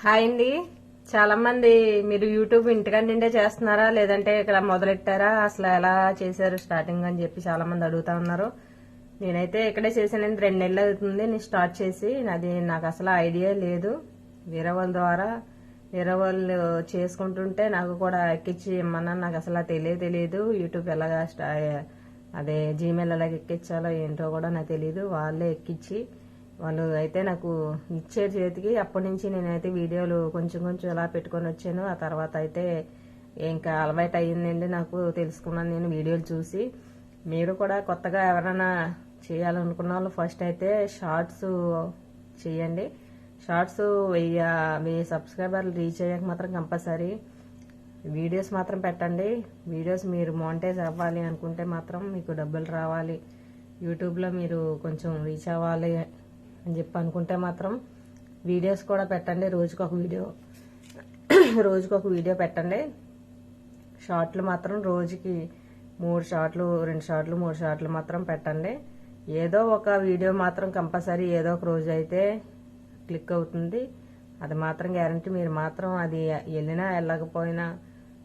Hi అండి. చాలా మంది మీరు యూట్యూబ్ ఇంటికాడ నిండే చేస్తున్నారా? లేదంటే ఇక్కడ మొదలెట్టారా? అసలు ఎలా చేశారు స్టార్టింగ్ అని చెప్పి చాలా మంది అడుగుతా ఉన్నారు. నేనైతే ఇక్కడే చేశానండి. రెండు నెలలు అవుతుంది. నేను స్టార్ట్ చేసి అది నాకు అసలు ఐడియా లేదు. వేరే వాళ్ళ ద్వారా వేరే వాళ్ళు చేసుకుంటుంటే నాకు కూడా ఎక్కించి ఇమ్మన్నా నాకు అసలు తెలియదు తెలియదు. యూట్యూబ్ ఎలాగా స్టా అదే జీమెయిల్ ఎలాగ ఎక్కించాలో ఏంటో కూడా నాకు తెలియదు వాళ్ళే ఎక్కించి వాళ్ళు అయితే నాకు ఇచ్చారు చేతికి అప్పటి నుంచి నేనైతే వీడియోలు కొంచెం కొంచెం ఎలా పెట్టుకొని వచ్చాను ఆ తర్వాత అయితే ఇంకా అలవాటు అయ్యిందండి నాకు తెలుసుకున్నాను నేను వీడియోలు చూసి. మీరు కూడా కొత్తగా ఎవరైనా చేయాలనుకున్న వాళ్ళు ఫస్ట్ అయితే షార్ట్స్ చేయండి. షార్ట్స్ వెయ్యి వెయ్యి సబ్స్క్రైబర్లు రీచ్ అయ్యాక మాత్రం కంపల్సరీ వీడియోస్ మాత్రం పెట్టండి. వీడియోస్ మీరు మోనిటైజ్ అవ్వాలి అనుకుంటే మాత్రం మీకు డబ్బులు రావాలి. యూట్యూబ్లో మీరు కొంచెం రీచ్ అవ్వాలి. అని చెప్పి అనుకుంటే మాత్రం వీడియోస్ కూడా పెట్టండి. రోజుకి ఒక వీడియో రోజుకొక ఒక వీడియో పెట్టండి. షార్ట్లు మాత్రం రోజుకి మూడు షార్ట్లు రెండు షార్ట్లు మూడు షార్ట్లు మాత్రం పెట్టండి. ఏదో ఒక వీడియో మాత్రం కంపల్సరీ ఏదో ఒక రోజు అయితే క్లిక్ అవుతుంది. అది మాత్రం గ్యారంటీ. మీరు మాత్రం అది వెళ్ళినా వెళ్ళకపోయినా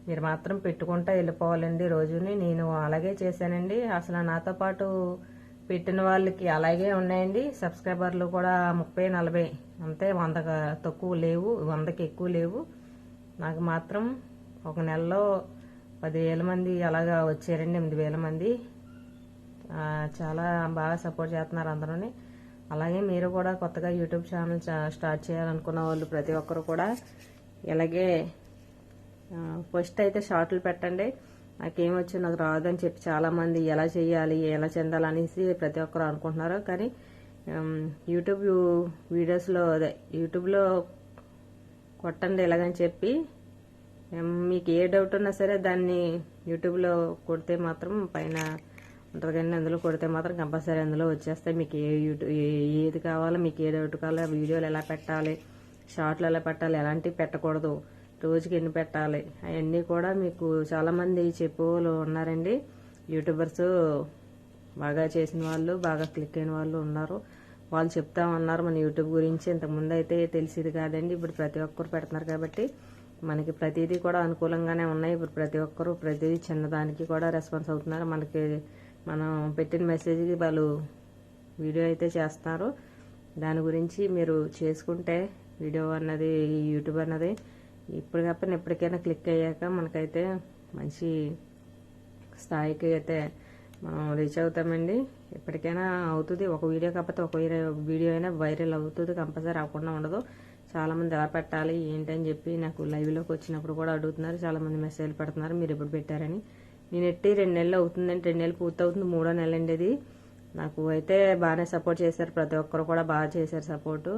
మీరు మాత్రం పెట్టుకుంటా వెళ్ళిపోవాలండి రోజుని. నేను అలాగే చేశానండి. అసలు నాతో పాటు పెట్టిన వాళ్ళకి అలాగే ఉన్నాయండి. సబ్స్క్రైబర్లు కూడా ముప్పై నలభై. అంతే వంద తక్కువ లేవు వందకి ఎక్కువ లేవు. నాకు మాత్రం ఒక నెలలో పదివేల మంది అలాగా వచ్చారండి ఎనిమిది వేల మంది చాలా బాగా సపోర్ట్ చేస్తున్నారు అందరూని. అలాగే మీరు కూడా కొత్తగా యూట్యూబ్ ఛానల్ స్టార్ట్ చేయాలనుకున్న వాళ్ళు ప్రతి ఒక్కరు కూడా ఇలాగే ఫస్ట్ అయితే షార్ట్లు పెట్టండి. నాకేమొచ్చు నాకు రాదని చెప్పి చాలామంది ఎలా చేయాలి ఎలా చెందాలి అనేసి ప్రతి ఒక్కరు అనుకుంటున్నారు. కానీ యూట్యూబ్ వీడియోస్లో అదే యూట్యూబ్లో కొట్టండి ఎలాగని చెప్పి మీకు ఏ డౌట్ ఉన్నా సరే దాన్ని యూట్యూబ్లో కొడితే మాత్రం పైన ఉంటుంది కానీ అందులో కొడితే మాత్రం కంపల్సరీ అందులో వచ్చేస్తాయి. మీకు ఏ యూట్యూబ్ ఏ- ఏది కావాలో మీకు ఏ డౌట్ కావాలో వీడియోలు ఎలా పెట్టాలి షార్ట్లు ఎలా పెట్టాలి ఎలాంటివి పెట్టకూడదు. రోజుకి ఎన్ని పెట్టాలి? అవన్నీ కూడా మీకు చాలామంది చెప్పేవాళ్ళు ఉన్నారండి. యూట్యూబర్స్ బాగా చేసిన వాళ్ళు బాగా క్లిక్ అయిన వాళ్ళు ఉన్నారు. వాళ్ళు చెప్తా ఉన్నారు మన యూట్యూబ్ గురించి ఇంతకుముందు అయితే తెలిసేది కాదండి. ఇప్పుడు ప్రతి ఒక్కరు పెడుతున్నారు కాబట్టి మనకి ప్రతిదీ కూడా అనుకూలంగానే ఉన్నాయి. ఇప్పుడు ప్రతి ఒక్కరు ప్రతిదీ చిన్నదానికి కూడా రెస్పాన్స్ అవుతున్నారు. మనకి మనం పెట్టిన మెసేజ్కి వాళ్ళు వీడియో అయితే చేస్తున్నారు. దాని గురించి మీరు చేసుకుంటే వీడియో అన్నది యూట్యూబ్ అన్నది ఇప్పుడు కాకపోయినా ఎప్పటికైనా క్లిక్ అయ్యాక మనకైతే మంచి స్థాయికి అయితే మనం రీచ్ అవుతామండి. ఎప్పటికైనా అవుతుంది. ఒక వీడియో కాకపోతే ఒక వీడియో వీడియో అయినా వైరల్ అవుతుంది. కంపల్సరీ అవ్వకుండా ఉండదు. చాలామంది ఎలా పెట్టాలి ఏంటని చెప్పి నాకు లైవ్లోకి వచ్చినప్పుడు కూడా అడుగుతున్నారు. చాలామంది మెసేజ్లు పెడుతున్నారు. మీరు ఎప్పుడు పెట్టారని. నేను ఎట్టి రెండు నెలలు అవుతుందండి రెండు నెలలు పూర్తవుతుంది మూడో నెల అండి ఇది నాకు అయితే బాగానే సపోర్ట్ చేశారు. ప్రతి ఒక్కరు కూడా బాగా చేశారు సపోర్టు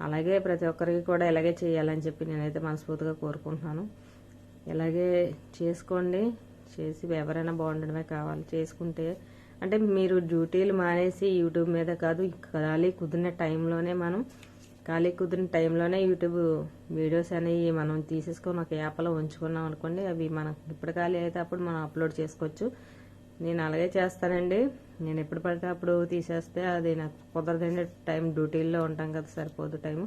అలాగే ప్రతి ఒక్కరికి కూడా ఇలాగే చేయాలని చెప్పి నేనైతే మనస్ఫూర్తిగా కోరుకుంటున్నాను. ఇలాగే చేసుకోండి. చేసి ఎవరైనా బాగుండడమే కావాలి. చేసుకుంటే అంటే మీరు డ్యూటీలు మానేసి యూట్యూబ్ మీద కాదు ఖాళీ కుదిరిన టైంలోనే మనం ఖాళీ కుదిరిన టైంలోనే యూట్యూబ్ వీడియోస్ అనేవి మనం తీసేసుకొని ఒక యాప్లో ఉంచుకున్నాం అనుకోండి అవి మనం ఇప్పుడు ఖాళీ అయితే అప్పుడు మనం అప్లోడ్ చేసుకోవచ్చు. నేను అలాగే చేస్తానండి. నేను ఎప్పుడు పడితే అప్పుడు తీసేస్తే అది నాకు కుదరదండి. టైం డ్యూటీల్లో ఉంటాం కదా సరిపోదు టైం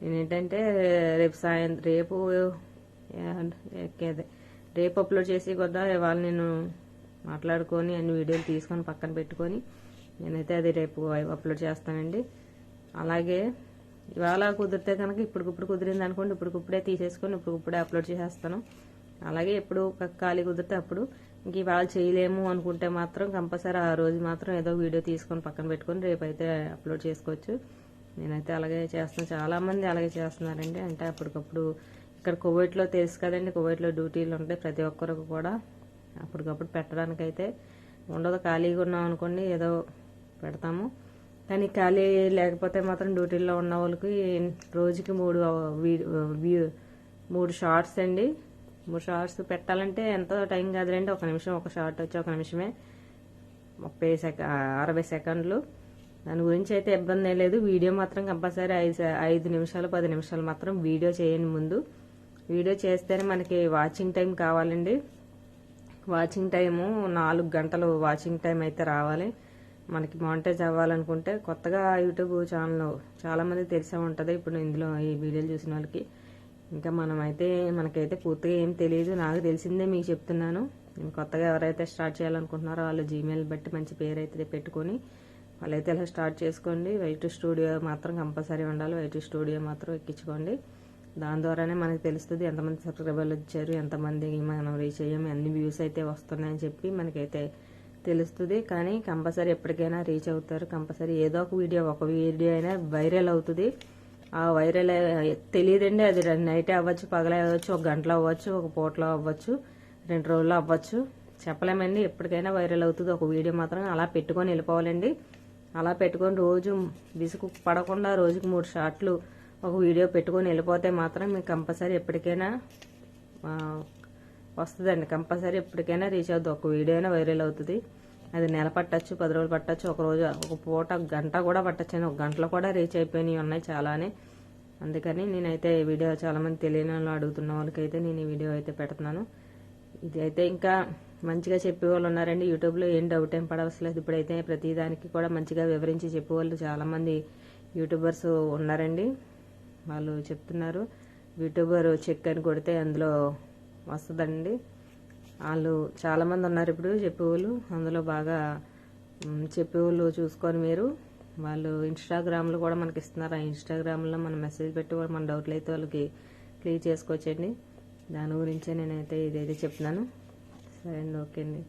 నేను ఏంటంటే రేపు సాయంత్రం రేపు రేపు అప్లోడ్ చేసి కొద్దా ఇవాళ నేను మాట్లాడుకొని అన్ని వీడియోలు తీసుకొని పక్కన పెట్టుకొని నేనైతే అది రేపు అప్లోడ్ చేస్తానండి. అలాగే ఇవాళ కుదిరితే కనుక ఇప్పటికిప్పుడు కుదిరింది అనుకోండి ఇప్పటికిప్పుడే తీసేసుకొని ఇప్పటికిప్పుడే అప్లోడ్ చేసేస్తాను. అలాగే ఎప్పుడు ఖాళీ కుదిరితే అప్పుడు ఇంక ఇవాళ చేయలేము అనుకుంటే మాత్రం కంపల్సరీ ఆ రోజు మాత్రం ఏదో వీడియో తీసుకొని పక్కన పెట్టుకొని రేపు అయితే అప్లోడ్ చేసుకోవచ్చు. నేనైతే అలాగే చేస్తాను చాలా మంది అలాగే చేస్తున్నారండి. అంటే అప్పటికప్పుడు ఇక్కడ కోవిడ్లో తెలుసు కదండి. కోవిడ్లో డ్యూటీలు ఉంటాయి ప్రతి ఒక్కరికి కూడా. అప్పటికప్పుడు పెట్టడానికైతే ఉండదు. ఖాళీగా ఉన్నాం అనుకోండి ఏదో పెడతాము. కానీ ఖాళీ లేకపోతే మాత్రం డ్యూటీల్లో ఉన్న వాళ్ళకి రోజుకి మూడు వీ- వ్యూ- మూడు షార్ట్స్ అండి. మూడు షార్ట్స్ పెట్టాలంటే ఎంతో టైం కాదులేండి ఒక నిమిషం ఒక షార్ట్ వచ్చి ఒక నిమిషమే. ముప్పై సెక అరవై సెకండ్లు. దాని గురించి అయితే ఇబ్బంది లేదు. వీడియో మాత్రం కంపల్సరీ ఐదు ఐదు నిమిషాలు పది నిమిషాలు మాత్రం వీడియో చేయండి ముందు. వీడియో చేస్తేనే మనకి వాచింగ్ టైం కావాలండి. వాచింగ్ టైము నాలుగు గంటలు వాచింగ్ టైం అయితే రావాలి. మనకి మానిటైజ్ అవ్వాలనుకుంటే కొత్తగా యూట్యూబ్ ఛానల్ చాలామంది తెలిసే ఉంటుంది. ఇప్పుడు ఇందులో ఈ వీడియోలు చూసిన వాళ్ళకి. ఇంకా మనమైతే మనకైతే పూర్తిగా ఏం తెలియదు నాకు తెలిసిందే మీకు చెప్తున్నాను. కొత్తగా ఎవరైతే స్టార్ట్ చేయాలనుకుంటున్నారో వాళ్ళు జీమెయిల్ బట్టి మంచి పేరు అయితే పెట్టుకొని వాళ్ళైతే ఇలా స్టార్ట్ చేసుకోండి. వైట్ స్టూడియో మాత్రం కంపల్సరీ ఉండాలి. వైట్ స్టూడియో మాత్రం ఎక్కించుకోండి. దాని ద్వారానే మనకు తెలుస్తుంది ఎంతమంది సబ్స్క్రైబర్లు వచ్చారు ఎంతమంది మనం రీచ్ అయ్యాము అన్ని వ్యూస్ అయితే వస్తున్నాయని చెప్పి మనకైతే తెలుస్తుంది. కానీ కంపల్సరీ ఎప్పటికైనా రీచ్ అవుతారు. కంపల్సరీ ఏదో ఒక వీడియో ఒక వీడియో అయినా వైరల్ అవుతుంది. ఆ వైరల్ తెలియదండి. అది నైట్ అవ్వచ్చు పగలే అవ్వచ్చు ఒక గంటలో అవ్వచ్చు ఒక పూటలో అవ్వచ్చు రెండు రోజుల్లో అవ్వచ్చు. చెప్పలేమండి. ఎప్పటికైనా వైరల్ అవుతుంది. ఒక వీడియో మాత్రం అలా పెట్టుకొని వెళ్ళిపోవాలండి. అలా పెట్టుకొని రోజు విసుగు పడకుండా రోజుకి మూడు షార్ట్లు ఒక వీడియో పెట్టుకొని వెళ్ళిపోతే మాత్రం మీకు కంపల్సరీ ఎప్పటికైనా వస్తుందండి. కంపల్సరీ ఎప్పటికైనా రీచ్ అవుతుంది. ఒక వీడియో అయినా వైరల్ అవుతుంది. అది నెల పట్టచ్చు పది రోజులు పట్టచ్చు ఒక రోజు ఒక పూట గంట కూడా పట్టచ్చు. ఒక గంటలో కూడా రీచ్ అయిపోయినాయి ఉన్నాయి చాలానే. అందుకని నేనైతే ఈ వీడియో చాలా మంది తెలియని వాళ్ళు అడుగుతున్న వాళ్ళకైతే నేను ఈ వీడియో అయితే పెడుతున్నాను. ఇది అయితే ఇంకా మంచిగా చెప్పేవాళ్ళు ఉన్నారండి. యూట్యూబ్లో ఏం డౌట్ ఏం పడవసలేదు. ఇప్పుడైతే ప్రతిదానికి కూడా మంచిగా వివరించి చెప్పేవాళ్ళు చాలా మంది యూట్యూబర్స్ ఉన్నారండి. వాళ్ళు చెప్తున్నారు యూట్యూబర్ చెక్ అని కొడితే అందులో వస్తుందండి. వాళ్ళు చాలామంది ఉన్నారు ఇప్పుడు చెప్పేవాళ్ళు. అందులో బాగా చెప్పేవాళ్ళు చూసుకొని మీరు. వాళ్ళు ఇన్స్టాగ్రామ్లో కూడా మనకి ఇస్తున్నారు. ఆ ఇన్స్టాగ్రామ్లో మనం మెసేజ్ పెట్టి కూడా మన డౌట్లు అయితే వాళ్ళకి క్లియర్ చేసుకోవచ్చండి దాని గురించే నేనైతే ఇదైతే చెప్తున్నాను. సరే అండి ఓకే అండి.